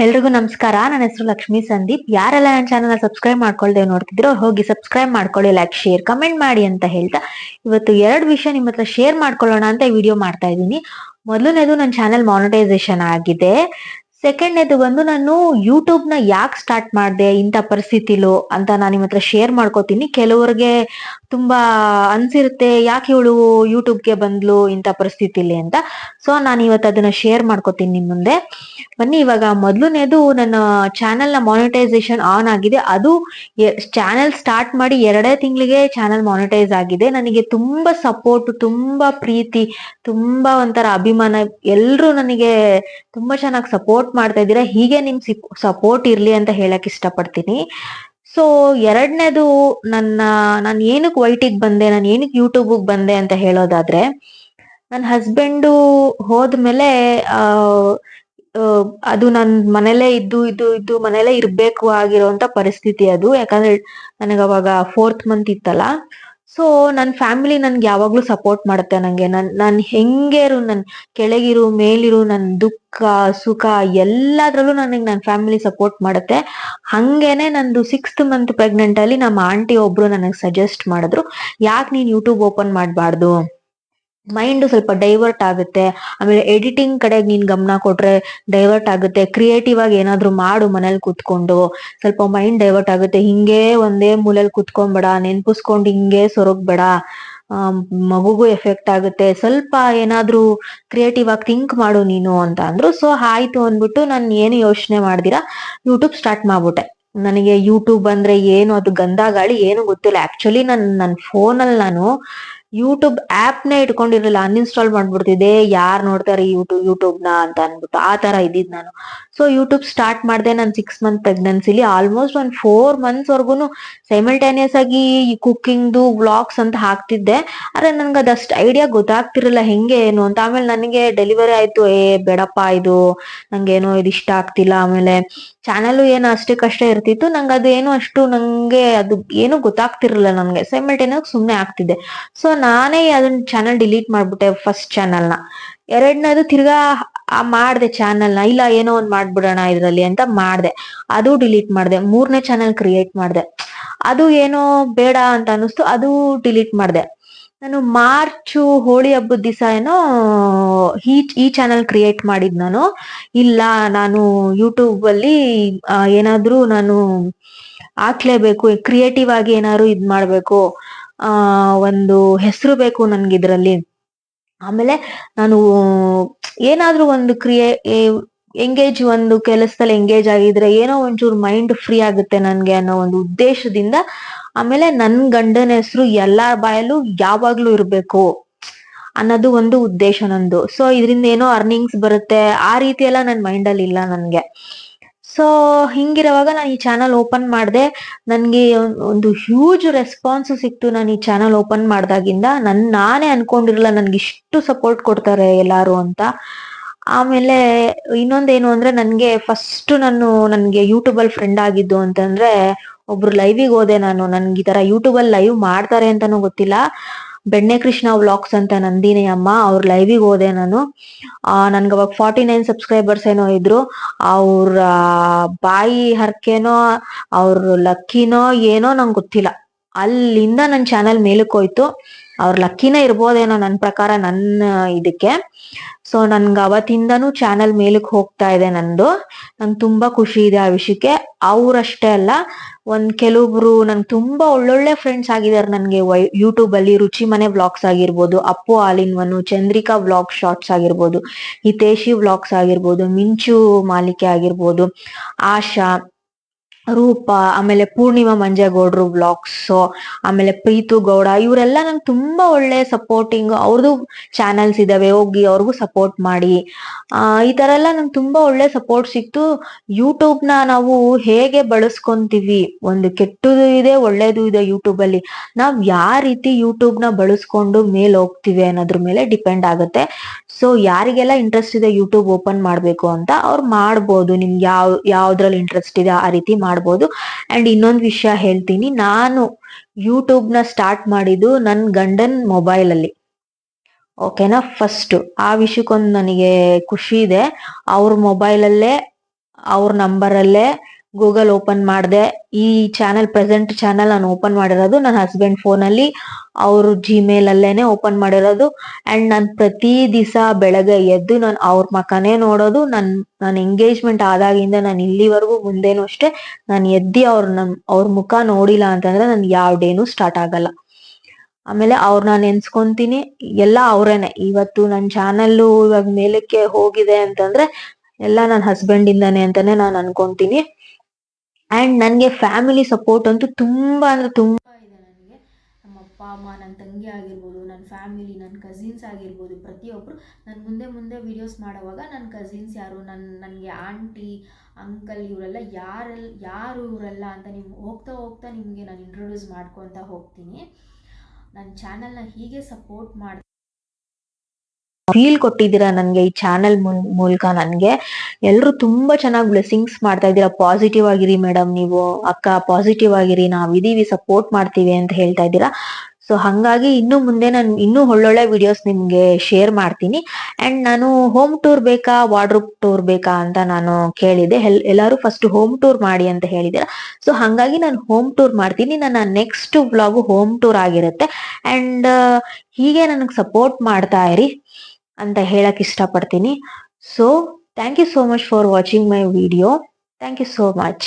ಎಲ್ರಿಗೂ ನಮಸ್ಕಾರ. ನನ್ನ ಹೆಸರು ಲಕ್ಷ್ಮಿ ಸಂದೀಪ್. ಯಾರೆಲ್ಲ ನನ್ನ ಚಾನಲ್ ಸಬ್ಸ್ಕ್ರೈಬ್ ಮಾಡ್ಕೊಳ್ದೆ ನೋಡ್ತಿದ್ರು ಹೋಗಿ ಸಬ್ಸ್ಕ್ರೈಬ್ ಮಾಡ್ಕೊಳ್ಳಿ ಲೈಕ್ ಶೇರ್ ಕಮೆಂಟ್ ಮಾಡಿ ಅಂತ ಹೇಳ್ತಾ ಇವತ್ತು ಎರಡು ವಿಷಯ ನಿಮ್ಮ ಹತ್ರ ಶೇರ್ ಮಾಡ್ಕೊಳ್ಳೋಣ ಅಂತ ವಿಡಿಯೋ ಮಾಡ್ತಾ ಇದ್ದೀನಿ. ಮೊದಲನೇದು ನನ್ನ ಚಾನಲ್ ಮಾನಿಟೈಸೇಷನ್ ಆಗಿದೆ. ಸೆಕೆಂಡ್ನೇದು ಬಂದು ನಾನು ಯೂಟ್ಯೂಬ್ನ ಯಾಕೆ ಸ್ಟಾರ್ಟ್ ಮಾಡಿದೆ, ಇಂಥ ಪರಿಸ್ಥಿತಿಲು ಅಂತ ನಾನು ನಿಮ್ಮ ಹತ್ರ ಶೇರ್ ಮಾಡ್ಕೋತೀನಿ. ಕೆಲವ್ರಿಗೆ ತುಂಬಾ ಅನ್ಸಿರುತ್ತೆ ಯಾಕೆ ಇವಳು ಯೂಟ್ಯೂಬ್ಗೆ ಬಂದ್ಲು ಇಂಥ ಪರಿಸ್ಥಿತಿಲಿ ಅಂತ. ಸೊ ನಾನು ಇವತ್ತು ಅದನ್ನ ಶೇರ್ ಮಾಡ್ಕೋತೀನಿ ನಿಮ್ಮ ಮುಂದೆ. ಬನ್ನಿ, ಇವಾಗ ಮೊದಲನೇದು ನನ್ನ ಚಾನೆಲ್ನ ಮಾನಿಟೈಸೇಷನ್ ಆನ್ ಆಗಿದೆ. ಅದು ಚಾನೆಲ್ ಸ್ಟಾರ್ಟ್ ಮಾಡಿ ಎರಡೇ ತಿಂಗಳಿಗೆ ಚಾನೆಲ್ ಮಾನಿಟೈಸ್ ಆಗಿದೆ. ನನಗೆ ತುಂಬಾ ಸಪೋರ್ಟ್ ತುಂಬಾ ಪ್ರೀತಿ, ತುಂಬಾ ಒಂಥರ ಅಭಿಮಾನ. ಎಲ್ಲರೂ ನನಗೆ ತುಂಬಾ ಚೆನ್ನಾಗಿ ಸಪೋರ್ಟ್ ಮಾಡ್ತಾ ಇದ್ದೀರಾ. ಹೀಗೆ ನಿಮ್ ಸಪೋರ್ಟ್ ಇರ್ಲಿ ಅಂತ ಹೇಳಕ್ ಇಷ್ಟಪಡ್ತೀನಿ. ಸೊ ಎರಡನೇದು ನನ್ನ, ನಾನು ಏನಕ್ಕೆ ವೈಟಿಗೆ ಬಂದೆ, ನಾನು ಏನಕ್ಕೆ ಯೂಟ್ಯೂಬ್ ಬಂದೆ ಅಂತ ಹೇಳೋದಾದ್ರೆ ನನ್ನ ಹಸ್ಬೆಂಡು ಹೋದ್ಮೇಲೆ ಅದು ನನ್ ಮನೇಲೇ ಇದ್ದು ಇದ್ದು ಇದ್ದು ಮನೇಲೆ ಇರ್ಬೇಕು ಆಗಿರೋಂತ ಪರಿಸ್ಥಿತಿ ಅದು. ಯಾಕಂದ್ರೆ ನನಗೆ ಅವಾಗ ಫೋರ್ತ್ ಮಂತ್ ಇತ್ತಲ್ಲ. ಸೊ ನನ್ ಫ್ಯಾಮಿಲಿ ನನ್ಗೆ ಯಾವಾಗ್ಲೂ ಸಪೋರ್ಟ್ ಮಾಡುತ್ತೆ ನಂಗೆ. ನನ್, ನಾನ್ ಹೆಂಗೇರು, ನನ್ ಕೆಳಗಿರು, ಮೇಲಿರು, ನನ್ ದುಃಖ, ಸುಖ ಎಲ್ಲದ್ರಲ್ಲೂ ನನಗೆ ನನ್ ಫ್ಯಾಮಿಲಿ ಸಪೋರ್ಟ್ ಮಾಡುತ್ತೆ. ಹಂಗೇನೆ ನಂದು ಸಿಕ್ಸ್ತ್ ಮಂತ್ ಪ್ರೆಗ್ನೆಂಟ್ ಅಲ್ಲಿ ನಮ್ಮ ಆಂಟಿ ಒಬ್ರು ನನಗೆ ಸಜೆಸ್ಟ್ ಮಾಡಿದ್ರು, ಯಾಕೆ ನೀನ್ ಯೂಟ್ಯೂಬ್ ಓಪನ್ ಮಾಡಬಾರ್ದು? ಮೈಂಡ್ ಸ್ವಲ್ಪ ಡೈವರ್ಟ್ ಆಗುತ್ತೆ. ಆಮೇಲೆ ಎಡಿಟಿಂಗ್ ಕಡೆ ನೀನ್ ಗಮನ ಕೊಟ್ರೆ ಡೈವರ್ಟ್ ಆಗುತ್ತೆ. ಕ್ರಿಯೇಟಿವ್ ಆಗಿ ಏನಾದ್ರು ಮಾಡು ಮನೇಲಿ ಕುತ್ಕೊಂಡು. ಸ್ವಲ್ಪ ಮೈಂಡ್ ಡೈವರ್ಟ್ ಆಗುತ್ತೆ. ಹಿಂಗೆ ಒಂದೇ ಮೂಲೆಯಲ್ಲಿ ಕುತ್ಕೊಂಡ್ಬೇಡ ನೆನ್ಪಿಸ್ಕೊಂಡು ಹಿಂಗೆ ಸೊರಗ್ಬೇಡ. ಮಗುಗೂ ಎಫೆಕ್ಟ್ ಆಗುತ್ತೆ. ಸ್ವಲ್ಪ ಏನಾದ್ರೂ ಕ್ರಿಯೇಟಿವ್ ಆಗಿ ಥಿಂಕ್ ಮಾಡು ನೀನು ಅಂತ ಅಂದ್ರು. ಸೊ ಆಯ್ತು ಅಂದ್ಬಿಟ್ಟು ನಾನು ಏನು ಯೋಚನೆ ಮಾಡ್ದಿರಾ? ಯೂಟ್ಯೂಬ್ ಸ್ಟಾರ್ಟ್ ಮಾಡ್ಬಿಟ್ಟೆ. ನನಗೆ ಯೂಟ್ಯೂಬ್ ಅಂದ್ರೆ ಏನು? ಅದು ಗಂಧ ಗಾಳಿ ಏನು ಗೊತ್ತಿಲ್ಲ. ಆಕ್ಚುಲಿ ನನ್ ನನ್ನ ಫೋನಲ್ಲಿ ನಾನು ಯೂಟ್ಯೂಬ್ ಆಪ್ ಇಟ್ಕೊಂಡಿರಲಿಲ್ಲ ಅನ್ಇನ್ಸ್ಟಾಲ್ ಮಾಡ್ಬಿಡ್ತಿದ್ದೆ. ಯಾರ್ ನೋಡ್ತಾರೆ ಯೂಟ್ಯೂಬ್ ಯೂಟ್ಯೂಬ್ನ ಅಂತ ಅನ್ಬಿಟ್ಟು ಆ ತರ ಇದ್ದಿದ್ ನಾನು. ಸೊ ಯೂಟ್ಯೂಬ್ ಸ್ಟಾರ್ಟ್ ಮಾಡಿದೆ ನಾನು ಸಿಕ್ಸ್ ಮಂತ್ ಪ್ರೆಗ್ನೆನ್ಸಿಲಿ ಆಲ್ಮೋಸ್ಟ್ ಒಂದ್ ಫೋರ್ ಮಂತ್ಸ್ ವರ್ಗುನು ಸೈಮಲ್ಟೇನಿಯಸ್ ಆಗಿ ಕುಕ್ಕಿಂಗ್ದು ವ್ಲಾಗ್ಸ್ ಅಂತ ಹಾಕ್ತಿದ್ದೆ. ಆದ್ರೆ ನನ್ಗೆ ಅದಷ್ಟು ಐಡಿಯಾ ಗೊತ್ತಾಗ್ತಿರಲಿಲ್ಲ ಹೆಂಗೆ ಏನು ಅಂತ. ಆಮೇಲೆ ನನಗೆ ಡೆಲಿವರಿ ಆಯ್ತು, ಏ, ಬೇಡಪ್ಪ ಇದು. ನಂಗೇನೋ ಇದು ಇಷ್ಟ ಆಗ್ತಿಲ್ಲ. ಆಮೇಲೆ ಚಾನಲ್ ಏನು ಅಷ್ಟಕ್ಕಷ್ಟೇ ಇರ್ತಿತ್ತು. ನಂಗೆ ಅದು ಏನು ಅಷ್ಟು ನಂಗೆ ಅದು ಏನು ಗೊತ್ತಾಗ್ತಿರಲಿಲ್ಲ ನನ್ಗೆ. ಸೈಮಲ್ಟೇನಿಯಸ್ ಸುಮ್ಮನೆ ಆಗ್ತಿದ್ದೆ ಸೊ ನಾನೇ ಅದನ್ನ ಚಾನಲ್ ಡಿಲೀಟ್ ಮಾಡ್ಬಿಟ್ಟೆ ಫಸ್ಟ್ ಚಾನಲ್ನ. ಎರಡನೇದು ತಿರ್ಗಾ ಮಾಡ್ದೆ ಚಾನಲ್ನ. ಇಲ್ಲ, ಏನೋ ಒಂದ್ ಮಾಡ್ಬಿಡೋಣ ಇದ್ರಲ್ಲಿ ಅಂತ ಮಾಡ್ದೆ. ಅದು ಡಿಲೀಟ್ ಮಾಡ್ದೆ. ಮೂರನೇ ಚಾನಲ್ ಕ್ರಿಯೇಟ್ ಮಾಡ್ದೆ. ಅದು ಏನೋ ಬೇಡ ಅಂತ ಅನಿಸ್ತು ಅದು ಡಿಲೀಟ್ ಮಾಡ್ದೆ. ನಾನು ಮಾರ್ಚು ಹೋಳಿ ಹಬ್ಬದ ದಿವಸ ಏನೋ ಈ ಈ ಚಾನಲ್ ಕ್ರಿಯೇಟ್ ಮಾಡಿದ್ ನಾನು. ಇಲ್ಲ, ನಾನು ಯೂಟ್ಯೂಬ್ ಅಲ್ಲಿ ಏನಾದ್ರೂ ನಾನು ಹಾಕ್ಲೇಬೇಕು ಕ್ರಿಯೇಟಿವ್ ಆಗಿ ಏನಾದ್ರು ಇದ್ ಮಾಡ್ಬೇಕು. ಆ, ಒಂದು ಹೆಸರು ಬೇಕು ನನ್ಗೆ ಇದರಲ್ಲಿ. ಆಮೇಲೆ ನಾನು ಏನಾದ್ರೂ ಒಂದು ಕ್ರಿಯೆ ಎಂಗೇಜ್ ಒಂದು ಕೆಲಸದಲ್ಲಿ ಎಂಗೇಜ್ ಆಗಿದ್ರೆ ಏನೋ ಒಂಚೂರು ಮೈಂಡ್ ಫ್ರೀ ಆಗುತ್ತೆ ನನ್ಗೆ ಅನ್ನೋ ಒಂದು ಉದ್ದೇಶದಿಂದ ಆಮೇಲೆ ನನ್ ಗಂಡನ ಹೆಸರು ಎಲ್ಲಾರ ಬಾಯಲ್ಲೂ ಯಾವಾಗ್ಲೂ ಇರ್ಬೇಕು ಅನ್ನೋದು ಒಂದು ಉದ್ದೇಶ ನಂದು. ಸೊ ಇದರಿಂದ ಏನೋ ಅರ್ನಿಂಗ್ಸ್ ಬರುತ್ತೆ. ಆ ರೀತಿ ಎಲ್ಲ ನನ್ನ ಮೈಂಡ್ ಅಲ್ಲಿ ಇಲ್ಲ ನನ್ಗೆ. ಸೊ ಹಿಂಗಿರುವಾಗ ನಾನು ಈ ಚಾನಲ್ ಓಪನ್ ಮಾಡಿದೆ. ನನಗೆ ಒಂದು ಹ್ಯೂಜ್ ರೆಸ್ಪಾನ್ಸ್ ಸಿಕ್ತು ನಾನು ಈ ಚಾನಲ್ ಓಪನ್ ಮಾಡಿದಾಗಿಂದ. ನನ್, ನಾನೇ ಅನ್ಕೊಂಡಿರಲ್ಲ ನನ್ಗೆ ಇಷ್ಟು ಸಪೋರ್ಟ್ ಕೊಡ್ತಾರೆ ಎಲ್ಲಾರು ಅಂತ. ಆಮೇಲೆ ಇನ್ನೊಂದೇನು ಅಂದ್ರೆ ನನಗೆ ಫಸ್ಟ್ ನಾನು ನನಗೆ ಯೂಟ್ಯೂಬ್ ಅಲ್ಲಿ ಫ್ರೆಂಡ್ ಆಗಿದ್ದು ಅಂತಂದ್ರೆ ಒಬ್ರು ಲೈವಿಗೆ ಹೋದೆ ನಾನು. ನನ್ಗೆ ಈ ತರ ಯೂಟ್ಯೂಬ್ ಅಲ್ಲಿ ಲೈವ್ ಮಾಡ್ತಾರೆ ಅಂತಾನು ಗೊತ್ತಿಲ್ಲ. ಬೆಣ್ಣೆ ಕೃಷ್ಣ ವ್ಲಾಗ್ಸ್ ಅಂತ ನಂದಿನಿ ಅಮ್ಮ, ಅವ್ರ ಲೈವಿಗೆ ಹೋದೆ ನಾನು. ಆ, ನನ್ಗೆ ಅವಾಗ ಫಾರ್ಟಿ ನೈನ್ ಸಬ್ಸ್ಕ್ರೈಬರ್ಸ್ ಏನೋ ಇದ್ರು. ಅವ್ರ ಬಾಯಿ ಹರ್ಕೆನೋ, ಅವ್ರ ಲಕ್ಕಿನೋ ಏನೋ ನಂಗೆ ಗೊತ್ತಿಲ್ಲ. ಅಲ್ಲಿಂದ ನನ್ನ ಚಾನಲ್ ಮೇಲಕ್ಕೆ ಹೋಯ್ತು ಅವ್ರ ಲಕ್ಕಿನ ಇರ್ಬೋದೇನೋ ನನ್ನ ಪ್ರಕಾರ ನನ್ನ ಇದಕ್ಕೆ. ಸೊ ನನ್ಗೆ ಅವತ್ತಿಂದನೂ ಚಾನಲ್ ಮೇಲಕ್ಕೆ ಹೋಗ್ತಾ ಇದೆ ನಂದು. ನಂಗೆ ತುಂಬಾ ಖುಷಿ ಇದೆ ಆ ವಿಷಯಕ್ಕೆ. ಅವ್ರಷ್ಟೇ ಅಲ್ಲ, ಒಂದ್ ಕೆಲವೊಬ್ರು ನಂಗೆ ತುಂಬಾ ಒಳ್ಳೊಳ್ಳೆ ಫ್ರೆಂಡ್ಸ್ ಆಗಿದ್ದಾರೆ ನನ್ಗೆ. ಯೂಟ್ಯೂಬ್ ಅಲ್ಲಿ ರುಚಿ ಮನೆ ವ್ಲಾಗ್ಸ್ ಆಗಿರ್ಬೋದು, ಅಪ್ಪು ಆಲಿನ್ವನು ಚಂದ್ರಿಕಾ ವ್ಲಾಗ್ ಶಾರ್ಟ್ಸ್ ಆಗಿರ್ಬೋದು, ಹಿತೇಶಿ ವ್ಲಾಗ್ಸ್ ಆಗಿರ್ಬೋದು, ಮಿಂಚು ಮಾಲಿಕೆ ಆಗಿರ್ಬೋದು, ಆಶಾ ರೂಪ, ಆಮೇಲೆ ಪೂರ್ಣಿಮಾ, ಮಂಜೇಗೌಡ್ರು ವ್ಲಾಗ್ಸ್ ಆಮೇಲೆ ಪ್ರೀತು ಗೌಡ, ಇವರೆಲ್ಲ ನಂಗೆ ತುಂಬಾ ಒಳ್ಳೆ ಸಪೋರ್ಟಿಂಗ್ ಅವ್ರದ್ದು ಚಾನಲ್ಸ್ ಇದಾವೆ, ಹೋಗಿ ಅವ್ರಿಗೂ ಸಪೋರ್ಟ್ ಮಾಡಿ. ಆ, ಈ ತರ ಎಲ್ಲ ನಂಗೆ ತುಂಬಾ ಒಳ್ಳೆ ಸಪೋರ್ಟ್ ಸಿಕ್ತು. ಯೂಟ್ಯೂಬ್ನ ನಾವು ಹೇಗೆ ಬಳಸ್ಕೊಂತೀವಿ? ಒಂದು ಕೆಟ್ಟದು ಇದೆ, ಒಳ್ಳೇದು ಇದೆ ಯೂಟ್ಯೂಬ್ ಅಲ್ಲಿ. ನಾವ್ ಯಾವ ರೀತಿ ಯೂಟ್ಯೂಬ್ನ ಬಳಸ್ಕೊಂಡು ಮೇಲೆ ಹೋಗ್ತಿವಿ ಅನ್ನೋದ್ರ ಮೇಲೆ ಡಿಪೆಂಡ್ ಆಗುತ್ತೆ. ಸೊ ಯಾರಿಗೆಲ್ಲ ಇಂಟ್ರೆಸ್ಟ್ ಇದೆ ಯೂಟ್ಯೂಬ್ ಓಪನ್ ಮಾಡಬೇಕು ಅಂತ ಅವ್ರು ಮಾಡ್ಬೋದು. ನಿಮ್ಗೆ ಯಾವ, ಯಾವ್ದ್ರಲ್ಲಿ ಇಂಟ್ರೆಸ್ಟ್ ಇದೆ ಆ ರೀತಿ ಮಾಡ್ಬೋದು. ಅಂಡ್ ಇನ್ನೊಂದು ವಿಷಯ ಹೇಳ್ತೀನಿ. ನಾನು ಯೂಟ್ಯೂಬ್ನ ಸ್ಟಾರ್ಟ್ ಮಾಡಿದ್ದು ನನ್ನ ಗಂಡನ್ ಮೊಬೈಲ್ ಅಲ್ಲಿ. ಓಕೆನಾ ಫಸ್ಟ್ ಆ ವಿಷಯಕ್ಕೊಂದು ನನಗೆ ಖುಷಿ ಇದೆ. ಅವ್ರ ಮೊಬೈಲ್ ಅಲ್ಲೇ, ಅವ್ರ ನಂಬರಲ್ಲೇ ಗೂಗಲ್ ಓಪನ್ ಮಾಡಿದೆ. ಈ ಚಾನೆಲ್ ಪ್ರೆಸೆಂಟ್ ಚಾನೆಲ್ ನಾನು ಓಪನ್ ಮಾಡಿರೋದು ನನ್ನ ಹಸ್ಬೆಂಡ್ ಫೋನಲ್ಲಿ ಅವರು ಜಿಮೇಲ್ ಅಲ್ಲೇನೆ ಓಪನ್ ಮಾಡಿರೋದು. ಅಂಡ್ ನಾನು ಪ್ರತಿ ದಿವಸ ಬೆಳಗ್ಗೆ ಎದ್ದು ನಾನು ಅವ್ರ ಮಕನೇ ನೋಡೋದು. ನನ್, ನಾನು ಎಂಗೇಜ್ಮೆಂಟ್ ಆದಾಗಿಂದ ನಾನು ಇಲ್ಲಿವರೆಗೂ ಮುಂದೇನು ಅಷ್ಟೇ. ನಾನು ಎದ್ದಿ ಅವ್ರ ನಮ್, ಅವ್ರ ಮುಖ ನೋಡಿಲ್ಲ ಅಂತಂದ್ರೆ ನನ್ಗೆ ಯಾವ ಡೇನು ಸ್ಟಾರ್ಟ್ ಆಗಲ್ಲ. ಆಮೇಲೆ ಅವ್ರನ್ನ ನೆನ್ಸ್ಕೊಂತೀನಿ ಎಲ್ಲ ಅವ್ರೇನೆ. ಇವತ್ತು ನನ್ನ ಚಾನಲ್ಲು ಇವಾಗ ಮೇಲಕ್ಕೆ ಹೋಗಿದೆ ಅಂತಂದ್ರೆ ಎಲ್ಲ ನನ್ನ ಹಸ್ಬೆಂಡ್ ಇಂದಾನೆ ಅಂತಾನೆ ನಾನು ಅನ್ಕೊಂತೀನಿ. ಅಂಡ್ ನನಗೆ ಫ್ಯಾಮಿಲಿ ಸಪೋರ್ಟ್ ಅಂತೂ ತುಂಬ ಅಂದರೆ ತುಂಬ ಇದೆ ನನಗೆ. ನಮ್ಮ ಅಪ್ಪ, ಅಮ್ಮ ನನ್ನ ತಂಗಿ ಆಗಿರ್ಬೋದು ನನ್ನ ಫ್ಯಾಮಿಲಿ ನನ್ನ ಕಸಿನ್ಸ್ ಆಗಿರ್ಬೋದು ಪ್ರತಿಯೊಬ್ಬರು ನಾನು ಮುಂದೆ ಮುಂದೆ ವೀಡಿಯೋಸ್ ಮಾಡೋವಾಗ ನನ್ನ ಕಸಿನ್ಸ್ ಯಾರು ನನ್ನ ನನಗೆ ಆಂಟಿ ಅಂಕಲ್ ಇವರೆಲ್ಲ ಯಾರೆಲ್ಲ ಯಾರು ಇವರೆಲ್ಲ ಅಂತ ನಿಮ್ಗೆ ಹೋಗ್ತಾ ಹೋಗ್ತಾ ನಿಮಗೆ ನಾನು ಇಂಟ್ರೊಡ್ಯೂಸ್ ಮಾಡ್ಕೊತಾ ಹೋಗ್ತೀನಿ. ನನ್ನ ಚಾನಲ್ನ ಹೀಗೆ ಸಪೋರ್ಟ್ ಮಾಡಿ ಫೀಲ್ ಕೊಟ್ಟಿದ್ದೀರಾ ನನ್ಗೆ ಈ ಚಾನೆಲ್ ಮೂಲಕ ನನ್ಗೆ. ಎಲ್ರು ತುಂಬಾ ಚೆನ್ನಾಗಿ ಬ್ಲೆಸ್ಸಿಂಗ್ಸ್ ಮಾಡ್ತಾ ಇದ್ದೀರಾ. ಪಾಸಿಟಿವ್ ಆಗಿರಿ ಮೇಡಮ್ ನೀವು. ಅಕ್ಕ ಪಾಸಿಟಿವ್ ಆಗಿರಿ. ನಾವಿದೀವಿ ಸಪೋರ್ಟ್ ಮಾಡ್ತೀವಿ ಅಂತ ಹೇಳ್ತಾ ಇದ್ದೀರಾ. ಸೊ ಹಂಗಾಗಿ ಇನ್ನು ಮುಂದೆ ನಾನು ಇನ್ನೂ ಒಳ್ಳೊಳ್ಳೆ ವಿಡಿಯೋಸ್ ನಿಮ್ಗೆ ಶೇರ್ ಮಾಡ್ತೀನಿ. ಅಂಡ್ ನಾನು ಹೋಮ್ ಟೂರ್ ಬೇಕಾ ವಾರ್ಡ್ರೂಪ್ ಟೂರ್ ಬೇಕಾ ಅಂತ ನಾನು ಕೇಳಿದೆ. ಎಲ್, ಎಲ್ಲರೂ ಫಸ್ಟ್ ಹೋಮ್ ಟೂರ್ ಮಾಡಿ ಅಂತ ಹೇಳಿದ್ದೀರಾ. ಸೊ ಹಂಗಾಗಿ ನಾನು ಹೋಮ್ ಟೂರ್ ಮಾಡ್ತೀನಿ. ನನ್ನ ನೆಕ್ಸ್ಟ್ ವ್ಲಾಗು ಹೋಮ್ ಟೂರ್ ಆಗಿರುತ್ತೆ. ಅಂಡ್ ಹೀಗೆ ನನಗೆ ಸಪೋರ್ಟ್ ಮಾಡ್ತಾ ಇರಿ. ಅಂತ ಹೇಳಕ್ ಇಷ್ಟಪಡ್ತೀನಿ. So thank you so much for watching my video thank you so much